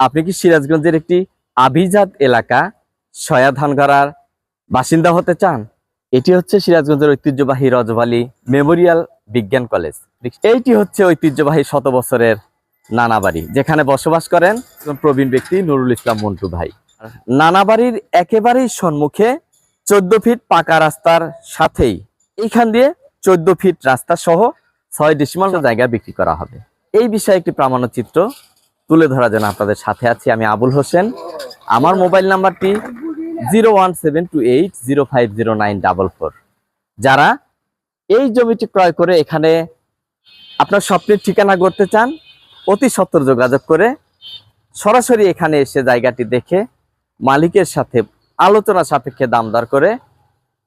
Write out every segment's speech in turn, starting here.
আপনি কি সিরাজগঞ্জের একটি আভিজাত এলাকা সয়া ধানগড়ার বাসিন্দা হতে চান? এটি হচ্ছে সিরাজগঞ্জের ঐতিহ্যবাহী রজবালি মেমোরিয়াল বিজ্ঞান কলেজ। এইটি হচ্ছে ঐতিহ্যবাহী শত বছরের নানাবাড়ি, যেখানে বসবাস করেন প্রবীণ ব্যক্তি নুরুল ইসলাম মন্টু ভাই। নানাবাড়ির একেবারেই সম্মুখে চোদ্দ ফিট পাকা রাস্তার সাথেই এইখান দিয়ে চোদ্দ ফিট রাস্তা সহ ছয় ডিসিমাল জায়গা বিক্রি করা হবে। এই বিষয়ে একটি প্রামাণ্যচিত্র তুলে ধরার জন্য আপনাদের সাথে আছি, আমি আবুল হোসেন। আমার মোবাইল নাম্বারটি zero one seven two eight zero five zero nine double four. যারা এই জমিটি ক্রয় করে এখানে আপনার স্বপ্নের ঠিকানা করতে চান, অতি সত্তর যোগাযোগ করে সরাসরি এখানে এসে জায়গাটি দেখে মালিকের সাথে আলোচনা সাপেক্ষে দাম দর করে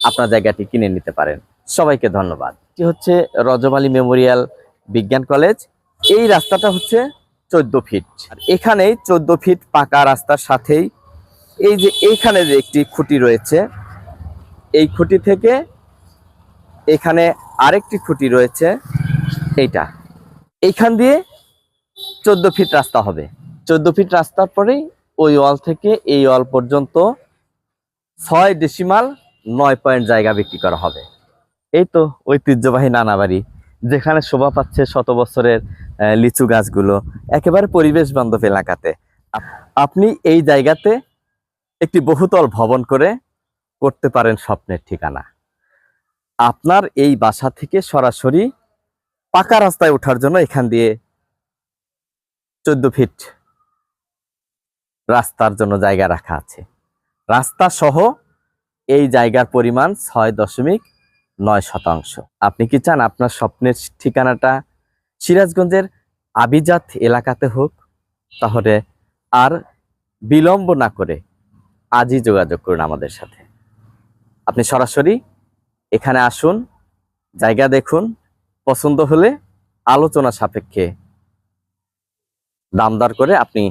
আপনার জায়গাটি কিনে নিতে পারেন। সবাইকে ধন্যবাদ। এটি হচ্ছে রজমালী মেমোরিয়াল বিজ্ঞান কলেজ। এই রাস্তাটা হচ্ছে চোদ্দ ফিট আর এখানেই চোদ্দ ফিট পাকা রাস্তার সাথেই এই যে এইখানে যে একটি খুঁটি রয়েছে, এই খুঁটি থেকে এখানে আরেকটি খুঁটি রয়েছে, এইটা। এইখান দিয়ে চোদ্দ ফিট রাস্তা হবে। চোদ্দ ফিট রাস্তার পরেই ওই ওয়াল থেকে এই ওয়াল পর্যন্ত ছয় ডেসিমাল নয় পয়েন্ট জায়গা বিক্রি করা হবে। এই তো ঐতিহ্যবাহী নানাবাড়ি যেখানে শোভা পাচ্ছে শত বছরের লিচু গাছগুলো, একেবারে পরিবেশ বান্ধব এলাকাতে। আপনি এই জায়গাতে একটি বহুতল ভবন করে করতে পারেন স্বপ্নের ঠিকানা। আপনার এই বাসা থেকে সরাসরি পাকা রাস্তায় ওঠার জন্য এখান দিয়ে চোদ্দ ফিট রাস্তার জন্য জায়গা রাখা আছে। রাস্তা সহ এই জায়গার পরিমাণ ছয় দশমিক নয় শতাংশ। আপনি কি চান আপনার স্বপ্নের ঠিকানাটা সিরাজগঞ্জের আবিজাত এলাকাতে হোক? তাহলে আর বিলম্ব না করে আজই যোগাযোগ করুন আমাদের সাথে। আপনি সরাসরি এখানে আসুন, জায়গা দেখুন, পছন্দ হলে আলোচনা সাপেক্ষে দামদার করে আপনি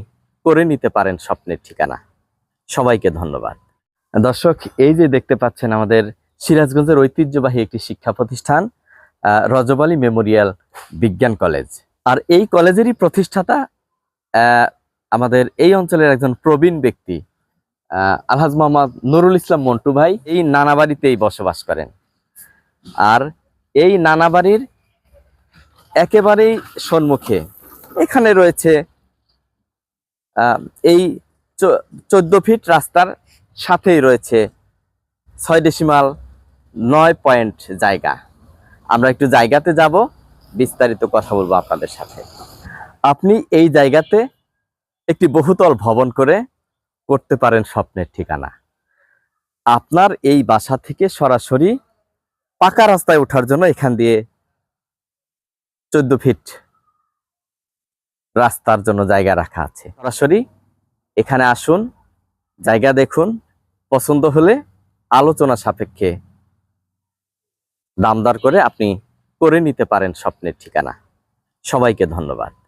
করে নিতে পারেন স্বপ্নের ঠিকানা। সবাইকে ধন্যবাদ। দর্শক, এই যে দেখতে পাচ্ছেন আমাদের সিরাজগঞ্জের ঐতিহ্যবাহী একটি শিক্ষা প্রতিষ্ঠান রজবালী মেমোরিয়াল বিজ্ঞান কলেজ। আর এই কলেজেরই প্রতিষ্ঠাতা আমাদের এই অঞ্চলের একজন প্রবীণ ব্যক্তি আলহাজ মোহাম্মদ নুরুল ইসলাম মন্টু ভাই, এই নানাবাড়িতেই বসবাস করেন। আর এই নানাবাড়ির একেবারেই সম্মুখে এখানে রয়েছে এই চোদ্দ ফিট রাস্তার সাথেই রয়েছে ছয় ডেসিমাল নয় পয়েন্ট জায়গা। আমরা একটু জায়গাতে যাব, বিস্তারিত কথা বলব আপনাদের সাথে। আপনি এই জায়গাতে একটি বহুতল ভবন করে করতে পারেন স্বপ্নের ঠিকানা। আপনার এই বাসা থেকে সরাসরি পাকা রাস্তায় ওঠার জন্য এখান দিয়ে চোদ্দ ফিট রাস্তার জন্য জায়গা রাখা আছে। সরাসরি এখানে আসুন, জায়গা দেখুন, পছন্দ হলে আলোচনা সাপেক্ষে দামদার করে আপনি করে নিতে পারেন স্বপ্নের ঠিকানা। সবাইকে ধন্যবাদ।